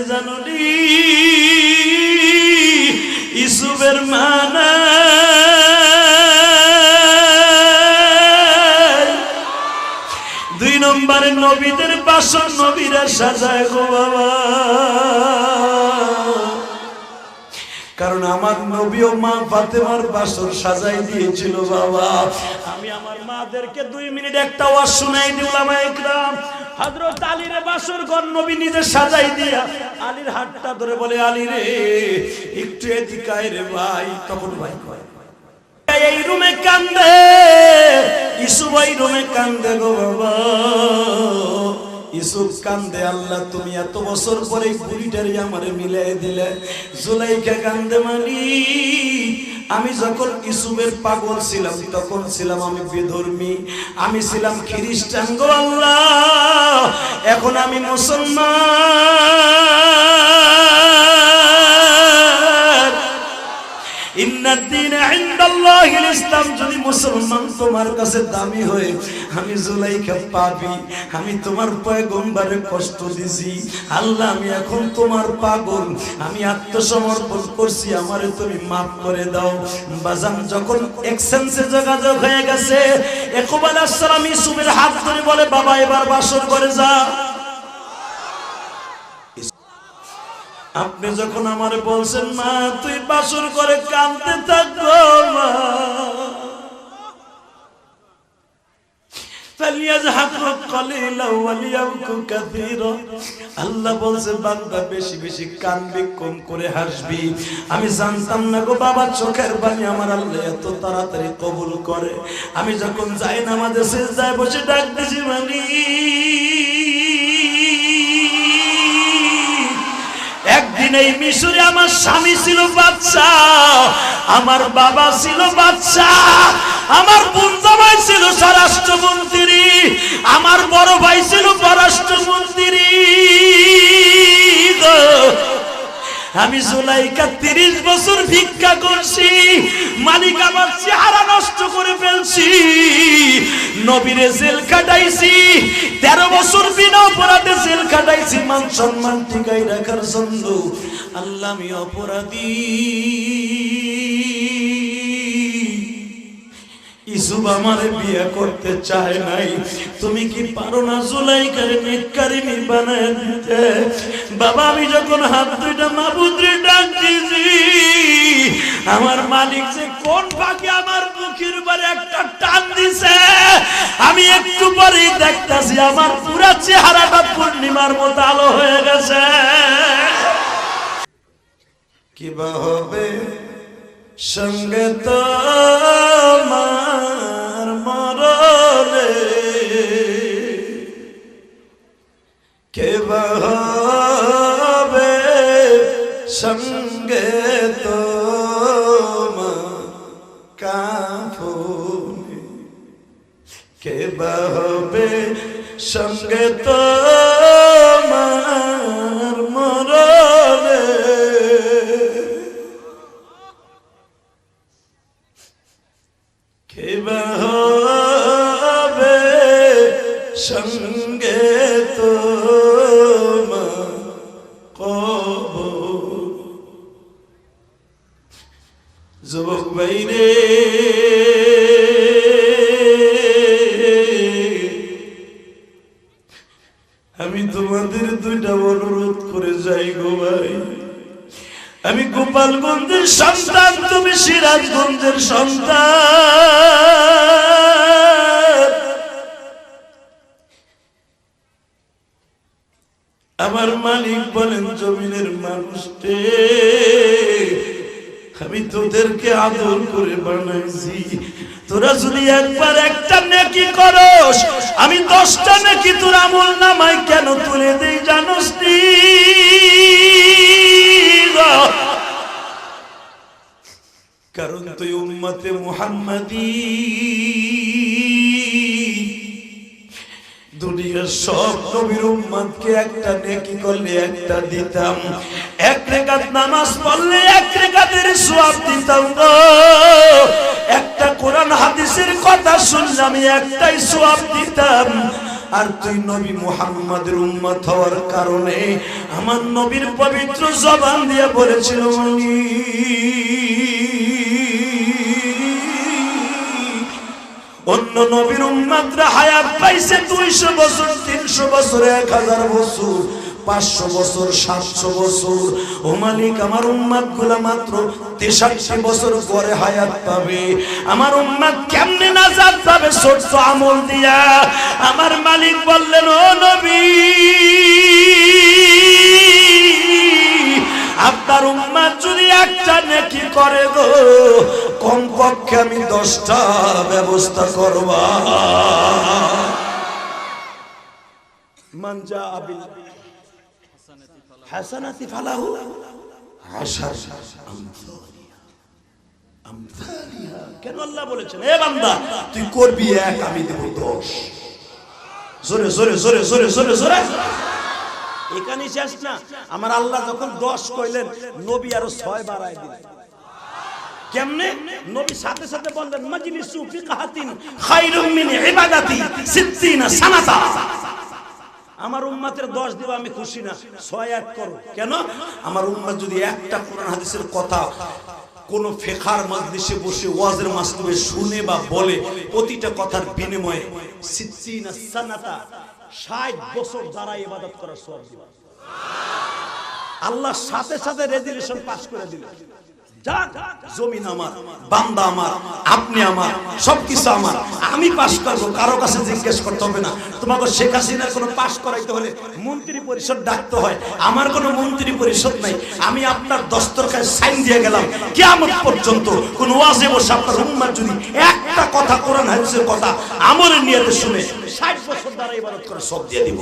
দিছে জানুনি ইসুবের মানা। দুই নম্বরে নবীদের বাসন নবীরা সাজায় গো বাবা। কারণ আমার নবী ও মা ফাতেমার বাসর সাজাই দিয়েছিল বাবা। আমি আমার মাদেরকে দুই মিনিট একটা ওয়াজ শুনাই দিলাম একরাম হযরত আলীর বাসর ঘর নবী নিজে সাজাই দিয়া আলীর হাতটা ধরে বলে, আলী রে, একটু এদিকে আয় রে ভাই। তখন ভাই কয়, এই রুমে কান্দে, ইসুফ এই রুমে কান্দে গো বাবা। ইসুফ কান্দে, আল্লাহ তুমি এত বছর পরে বুড়িটারি আমারে মিলাই দিলে। জুলাইকা কান্দে মানি আমি যখন ইসুমের পাগল ছিলাম, তখন ছিলাম আমি বেধর্মী। আমি ছিলাম খ্রিস্টান গো আল্লাহ। এখন আমি মুসলমান। আমি আমি আল্লাহ, আমি এখন তোমার পাগল, আমি আত্মসমর্পণ করছি, আমারে তুমি মাফ করে দাও। বাজান, যখন যোগাযোগ হয়ে গেছে একবাল আসসালাম ইসুফের হাত ধরে বলে, বাবা, এবার বাসর করে যা। আপনি যখন আমার বলছেন, মা, তুই বাসর করে কাঁদতে থাকব মা। আল্লাহ বলছে, বান্দা বেশি বেশি কানবি কম করে হাসবি। আমি জানতাম না গো, বাবা চোখের পানি আমার আল্লাহ এত তাড়াতাড়ি কবুল করে। আমি যখন যাই না আমাদের শেষ যায় বসে ডাক দিছি, মানি। একদিন এই মিশরে আমার স্বামী ছিল বাচ্চা আমার বাবা ছিল বাচ্চা আমার বোন জামাই ছিল স্বরাষ্ট্রমন্ত্রী, আমার বড় ভাই ছিল পররাষ্ট্রমন্ত্রী। আমি জুলাইকা তিরিশ বছর ভিক্ষা করছি। মালিক আমার চেহারা নষ্ট করে ফেলছি। নবীরে জেল খাটাইছি। তেরো বছর বিনা অপরাধে জেল খাটাইছি। মান সম্মান টিকাই রাখার জন্য আল্লাহ আমি অপরাধী। ইসুব আমারে বিয়ে করতে চায় নাই। তুমি কি পারো না জুলাইকারে নেককারিনী বানায় দিতে? বাবা, আমি যখন হাত দুইটা আমার মালিক যে কোন ফাঁকে আমার মুখের উপরে একটা টান দিছে, আমি একটু পরেই দেখতাছি আমার পুরা চেহারাটা পূর্ণিমার মতো আলো হয়ে গেছে। কিবা হবে সঙ্গে তোমার সঙ্গে তোমার কাফনে কে হবে সঙ্গে তোমার যুবক বাইরে আমি তোমাদের দুইটা অনুরোধ করে যাই গো ভাই। আমি গোপালগঞ্জের সন্তান, তুমি সিরাজগঞ্জের সন্তান। আমার মালিক বলেন, জমিনের মানুষকে আমি তোদেরকে আদর করে বানাইছি। তোরা যদি একবার একটা নেকি করস, আমি দশটা নেকি তোর আমল নামাই কেন তুলে দেই জানোস কারণ তুই উম্মতে মুহাম্মাদি। সব নবীর উম্মতকে একটা নেকি করলে একটা দিতাম। এক রেখাত নামাজ পড়লে এক রেখাতের সওয়াব দিতাম গো। একটা কোরআন হাদিসের কথা শুনলে একটাই সওয়াব দিতাম। আর তুই নবী মুহাম্মাদের উম্মত হওয়ার কারণে আমার নবীর পবিত্র জবান দিয়ে বলেছিল উনি অন্য নবীর উম্মাদরা হায়াত পাইছে দুইশো বছর, তিনশো বছর, এক হাজার বছর, পাঁচশো বছর, সাতশো বছর। ও মালিক, আমার উম্মাদ মাত্র তেষট্টি বছর পরে হায়াত পাবে। আমার উম্মাদ কেমনে নাজাত পাবে? ছোট্ট আমল দিয়া আমার মালিক বললেন, ও নবী, আপনার উম্মাদ একটা নেকি করে গো? কমপক্ষে আমি দশটা ব্যবস্থা করবা। মানজা আবিল। হাসানাতি ফালাহু। আমসালিহা কেন আল্লাহ বলেছেন, এ বান্দা, তুই করবি এক, আমি দেব দশ। জোরে জোরে জোরে জোরে জোরে জোরে। এখানে শেষ না। আমার আল্লাহ যখন দশ কইলেন, নবী আরও ছয় বাড়ায় দিলেন। সাথে সাথে আমার উম্মাতের দশ দিব আমি খুশি না, ছয় এক করো। কেন? আমার উম্মাত যদি একটা কোরআন হাদিসের কথা কোন ফেখার মাজলিসে বসে ওয়াজের মাসলুবে শুনে বা বলে, প্রতিটা কথার বিনিময়ে সিত্তিনা সানাতা 60 বছর দ্বারা ইবাদত করার সব দিবা আল্লাহ সাথে সাথে রেজুলেশন পাশ করে দিলেন জমিন আমার, বান্দা আমার, আপনি আমার, সবকিছু আমার। আমি পাশ করব, কারও কাছে জিজ্ঞেস করতে হবে না। তোমাকে শেখ হাসিনার কোনো পাশ করাইতে হলে মন্ত্রী পরিষদ ডাকতে হয়। আমার কোনো মন্ত্রী পরিষদ নাই। আমি আপনার দস্তরখায় সাইন দিয়ে গেলাম। কেমন পর্যন্ত কোন ওয়াজে বসে আপনার উম্মার যদি একটা কথা কোরআন হাদিসের কথা আমলের নিয়ে শুনে ষাট বছর দ্বারা করে সব দিয়ে দিব।